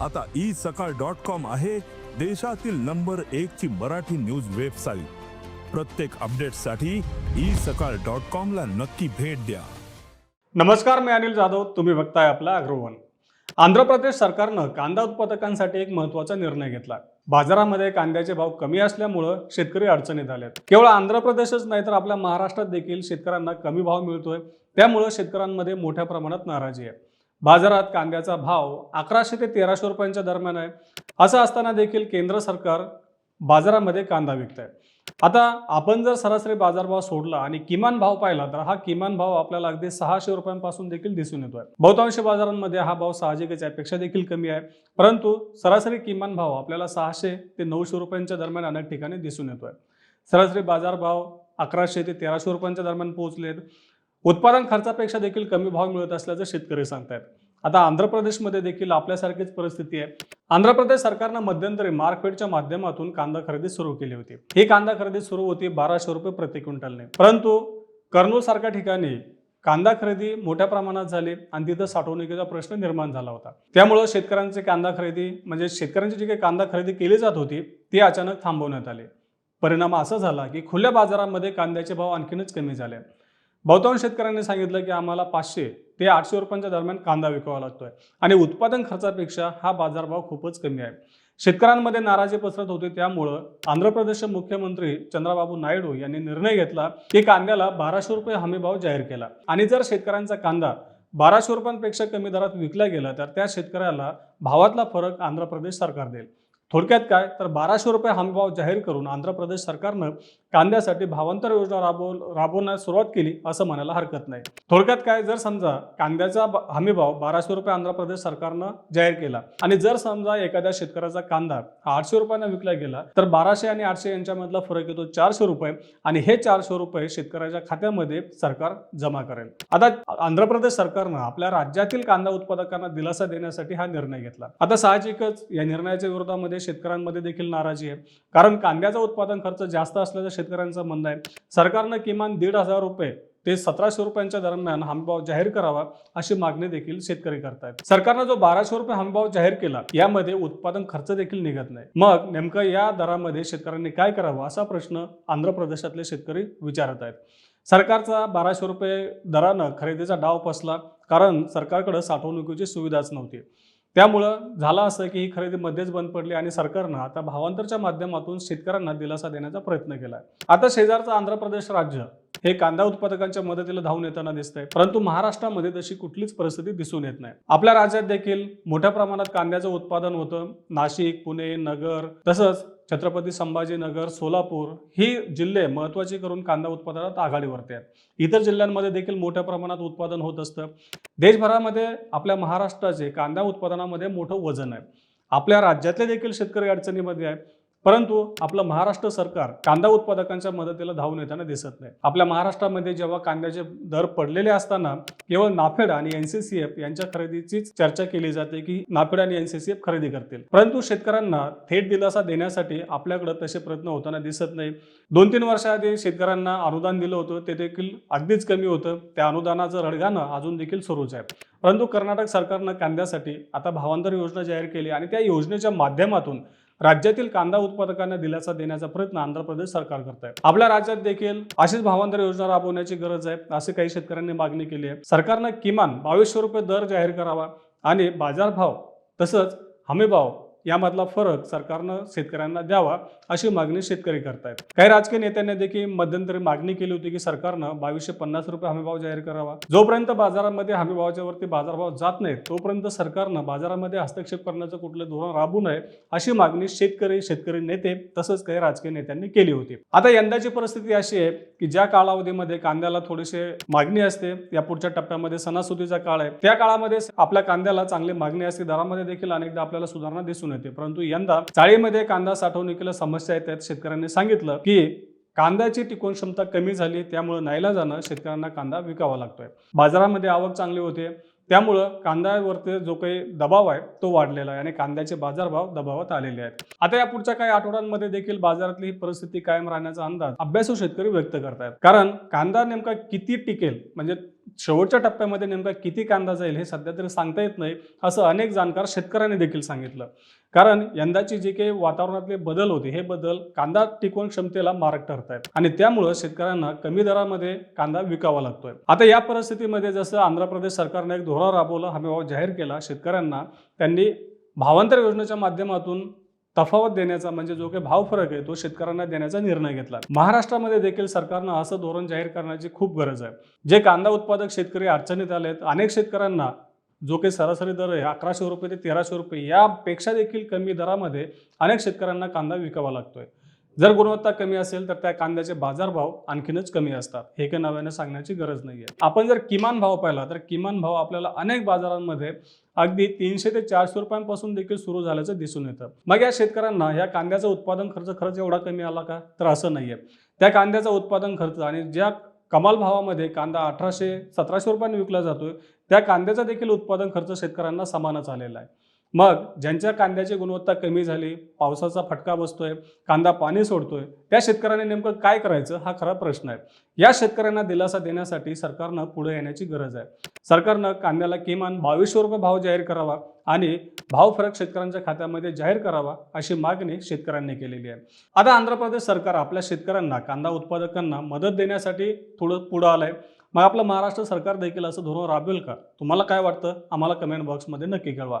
आता ई सकाळ dot com आहे देशातील नंबर एक ची मराठी न्यूज वेबसाईट. प्रत्येक अपडेटसाठी ई सकाळ डॉट कॉम ला नक्की भेट द्या. नमस्कार मी अनिल जाधव. तुम्ही बघताय आपला अग्रवन. आंध्र प्रदेश सरकारनं कांदा उत्पादकांसाठी एक महत्त्वाचा निर्णय घेतला. बाजारामध्ये कांद्याचे भाव कमी असल्यामुळं शेतकरी अडचणीत आलेत. केवळ आंध्र प्रदेशच नाही तर आपल्या महाराष्ट्रात देखील शेतकऱ्यांना कमी भाव मिळतोय. त्यामुळं शेतकऱ्यांमध्ये मोठ्या प्रमाणात नाराजी आहे. बाजारात कांद्याचा भाव अकराशे ते तेराशे रुपयांच्या दरम्यान आहे. असं असताना देखील केंद्र सरकार बाजारामध्ये कांदा विकत आहे आता आपण जर सरासरी बाजारभाव सोडला आणि किमान भाव पाहिला तर हा किमान भाव आपल्याला अगदी सहाशे रुपयांपासून देखील दिसून येतोय. बहुतांश बाजारांमध्ये हा भाव साहजिकच आहे पेक्षा देखील कमी आहे. परंतु सरासरी किमान भाव आपल्याला सहाशे ते नऊशे रुपयांच्या दरम्यान अनेक ठिकाणी दिसून येतोय. सरासरी बाजारभाव अकराशे ते तेराशे रुपयांच्या दरम्यान पोहोचलेत. उत्पादन खर्चापेक्षा देखील कमी भाव मिळत असल्याचं शेतकरी सांगतायत. आता आंध्र प्रदेशमध्ये देखील आपल्यासारखीच परिस्थिती आहे. आंध्र प्रदेश सरकारनं मध्यंतरी मार्कफेडच्या माध्यमातून कांदा खरेदी सुरू केली होती. ही कांदा खरेदी सुरू होती बाराशे रुपये प्रति क्विंटलने. परंतु कर्नूल सारख्या ठिकाणी कांदा खरेदी मोठ्या प्रमाणात झाली आणि तिथं साठवणुकीचा प्रश्न निर्माण झाला होता. त्यामुळं शेतकऱ्यांचे कांदा खरेदी म्हणजे शेतकऱ्यांची जी काही कांदा खरेदी केली जात होती ती अचानक थांबवण्यात आली. परिणाम असा झाला की खुल्या बाजारामध्ये कांद्याचे भाव आणखीनच कमी झाले. बहुतांश शेतकऱ्यांनी सांगितलं की आम्हाला पाचशे ते आठशे रुपयांच्या दरम्यान कांदा विकावा लागतोय. आणि उत्पादन खर्चापेक्षा हा बाजारभाव खूपच कमी आहे. शेतकऱ्यांमध्ये नाराजी पसरत होती त्यामुळं आंध्र प्रदेशचे मुख्यमंत्री चंद्राबाबू नायडू यांनी निर्णय घेतला की कांद्याला बाराशे रुपये हमीभाव जाहीर केला. आणि जर शेतकऱ्यांचा कांदा बाराशे रुपयांपेक्षा कमी दरात विकला गेला तर त्या शेतकऱ्याला भावातला फरक आंध्र प्रदेश सरकार देईल. थोडक्यात काय? तर बाराशे रुपये हमीभाव जाहीर करून आंध्र प्रदेश सरकारनं कांद्यासाठी भावांतर योजना राबव राबवण्यास सुरुवात केली असं म्हणायला हरकत नाही. थोडक्यात काय? जर समजा कांद्याचा हमीभाव बाराशे रुपये आंध्र प्रदेश सरकारनं जाहीर केला आणि जर समजा एखाद्या शेतकऱ्याचा कांदा आठशे रुपयांना विकला गेला तर बाराशे आणि आठशे यांच्यामधला फरक येतो चारशे रुपये आणि हे चारशे रुपये शेतकऱ्याच्या खात्यामध्ये सरकार जमा करेल. आता आंध्र प्रदेश सरकारनं आपल्या राज्यातील कांदा उत्पादकांना दिलासा देण्यासाठी हा निर्णय घेतला. आता साहजिकच या निर्णयाच्या विरोधामध्ये शेतकऱ्यांमध्ये देखील नाराजी आहे. कारण कांद्याचा उत्पादन खर्च जास्त असल्याचं शेतकऱ्यांचं म्हणणं आहे. सरकारनं किमान दीड हजार रुपये ते सतराशे रुपयांच्या दरम्यान हमीभाव जाहीर करावा अशी मागणी देखील शेतकरी करतायत. सरकारनं जो बाराशे रुपये हमीभाव जाहीर केला यामध्ये उत्पादन खर्च देखील निघत नाही. मग नेमकं या दरामध्ये शेतकऱ्यांनी काय करावं असा प्रश्न आंध्र प्रदेशातले शेतकरी विचारत आहेत. सरकारचा बाराशे रुपये दरानं खरेदीचा डाव फसला कारण सरकारकडे साठवणुकीची सुविधाच नव्हती. त्यामुळं झालं असं की ही खरेदी मध्येच बंद पडली आणि सरकारनं आता भावांतरच्या माध्यमातून शेतकऱ्यांना दिलासा देण्याचा प्रयत्न केला आता शेजारचं आंध्र प्रदेश राज्य हे कांदा उत्पादकांच्या मदतीला धावून येताना दिसतंय परंतु महाराष्ट्रामध्ये तशी कुठलीच परिस्थिती दिसून येत नाही. आपल्या राज्यात देखील मोठ्या प्रमाणात कांद्याचं उत्पादन होतं. नाशिक पुणे नगर तसंच छत्रपती संभाजीनगर सोलापूर ही जिल्हे महत्त्वाची करून कांदा उत्पादनात आघाडीवरती आहेत. इतर जिल्ह्यांमध्ये देखील मोठ्या प्रमाणात उत्पादन होत असतं. देशभरामध्ये आपल्या महाराष्ट्राचे कांदा उत्पादनामध्ये मोठं वजन आहे. आपल्या राज्यातले देखील शेतकरी अडचणीमध्ये आहे परंतु आपलं महाराष्ट्र सरकार कांदा उत्पादकांच्या मदतीला धावून येताना दिसत नाही. आपल्या महाराष्ट्रामध्ये जेव्हा कांद्याचे दर पडलेले असताना केवळ नाफेड आणि एनसीसीएफ यांच्या खरेदीचीच चर्चा केली जाते की नाफेड आणि एनसीसीएफ खरेदी करतील. परंतु शेतकऱ्यांना थेट दिलासा देण्यासाठी आपल्याकडे तसे प्रयत्न होताना दिसत नाही. दोन तीन वर्षाआधी शेतकऱ्यांना अनुदान दिलं होतं ते देखील अगदीच कमी होतं. त्या अनुदानाचं रडगाणं अजून देखील सुरूच आहे. परंतु कर्नाटक सरकारनं कांद्यासाठी आता भावांतर योजना जाहीर केली आणि त्या योजनेच्या माध्यमातून राज्यातील कांदा उत्पादकांना दिलासा देण्याचा प्रयत्न आंध्र प्रदेश सरकार करत आहे आपल्या राज्यात देखील अशीच भावांतर योजना राबवण्याची गरज आहे असे काही शेतकऱ्यांनी मागणी केली आहे. सरकारनं किमान बावीसशे रुपये दर जाहीर करावा आणि बाजारभाव तसंच हमीभाव यामधला फरक सरकारनं शेतकऱ्यांना द्यावा अशी मागणी शेतकरी करतायत. काही राजकीय नेत्यांनी देखील मध्यंतरी मागणी केली होती की सरकारनं बावीसशे पन्नास रुपये हमीभाव जाहीर करावा. जोपर्यंत बाजारामध्ये हमीभावाच्या वरती बाजारभाव जात नाही तोपर्यंत सरकारनं बाजारामध्ये हस्तक्षेप करण्याचं कुठलं धोरण राबू नये अशी मागणी शेतकरी शेतकरी नेते तसंच काही राजकीय नेत्यांनी केली होती. आता यंदाची परिस्थिती अशी आहे की ज्या कालावधीमध्ये कांद्याला थोडीशी मागणी असते या पुढच्या टप्प्यामध्ये सणासुदीचा काळ आहे. त्या काळामध्ये आपल्या कांद्याला चांगली मागणी असते दरामध्ये देखील अनेकदा आपल्याला सुधारणा दिसून येते परंतु यंदा चाळीमध्ये कांदा साठवणुकीला समस्या येतात शेतकऱ्यांनी सांगितलं की कांद्याची टिकवून क्षमता कमी झाली त्यामुळे नाईलाजानं शेतकऱ्यांना कांदा विकावा लागतोय. बाजारामध्ये आवक चांगली होते त्यामुळं कांद्यावरती जो काही दबाव आहे तो वाढलेला आहे आणि कांद्याचे बाजारभाव दबावात आलेले आहेत. आता या पुढच्या काही आठवड्यांमध्ये देखील बाजारातली ही परिस्थिती कायम राहण्याचा अंदाज अभ्यासू शेतकरी व्यक्त करतायत. कारण कांदा नेमका किती टिकेल म्हणजे शेवटच्या टप्प्यामध्ये नेमका किती कांदा जाईल हे सध्या तरी सांगता येत नाही असं अनेक जाणकार शेतकऱ्यांनी देखील सांगितलं. कारण यंदाची जी काही वातावरणातले बदल होते हे बदल कांदा टिकवण क्षमतेला मारक ठरत आहेत आणि त्यामुळं शेतकऱ्यांना कमी दरामध्ये कांदा विकावा लागतोय. आता या परिस्थितीमध्ये जसं आंध्र प्रदेश सरकारने एक धोरण राबवलं हमीभाव जाहीर केला शेतकऱ्यांना त्यांनी भावांतर योजनेच्या माध्यमातून तफावत देण्याचा म्हणजे जो काही भाव फरक आहे तो शेतकऱ्यांना देण्याचा निर्णय घेतला. महाराष्ट्रामध्ये देखील सरकारनं असं धोरण जाहीर करण्याची खूप गरज आहे. जे कांदा उत्पादक शेतकरी अडचणीत आलेत अनेक शेतकऱ्यांना जो काही सरासरी दर आहे अकराशे रुपये ते तेराशे रुपये यापेक्षा देखील कमी दरामध्ये अनेक शेतकऱ्यांना कांदा विकावा लागतोय. जर गुणवत्ता कमी असेल तर त्या कांद्याचे बाजारभाव आणखीनच कमी असतात. हे काही नव्याने सांगण्याची गरज नाही आहे आपण जर किमान भाव पाहिला तर किमान भाव आपल्याला अनेक बाजारांमध्ये अगदी तीनशे ते चारशे रुपयांपासून देखील सुरू झाल्याचं दिसून येतं. मग या शेतकऱ्यांना या कांद्याचा उत्पादन खर्च खरंच एवढा कमी आला का? तर असं नाही आहे त्या कांद्याचा उत्पादन खर्च आणि ज्या कमाल भावामध्ये कांदा अठराशे सतराशे रुपयांनी विकला जातोय त्या कांद्याचा देखील उत्पादन खर्च शेतकऱ्यांना समानच आलेला आहे. मग ज्यांच्या कांद्याची गुणवत्ता कमी झाली पावसाचा फटका बसतोय कांदा पाणी सोडतोय त्या शेतकऱ्यांनी नेमकं काय करायचं हा खरा प्रश्न आहे. या शेतकऱ्यांना दिलासा देण्यासाठी सरकारनं पुढे येण्याची गरज आहे. सरकारनं कांद्याला किमान बावीसशे रुपये भाव जाहीर करावा आणि भाव फरक शेतकऱ्यांच्या खात्यामध्ये जाहीर करावा अशी मागणी शेतकऱ्यांनी केलेली आहे. आता आंध्र प्रदेश सरकार आपल्या शेतकऱ्यांना कांदा उत्पादकांना मदत देण्यासाठी थोडं पुढं आलंय. मग आपलं महाराष्ट्र सरकार देखील असं धोरण राबवेल का? तुम्हाला काय वाटतं? आम्हाला कमेंट बॉक्समध्ये नक्की कळवा.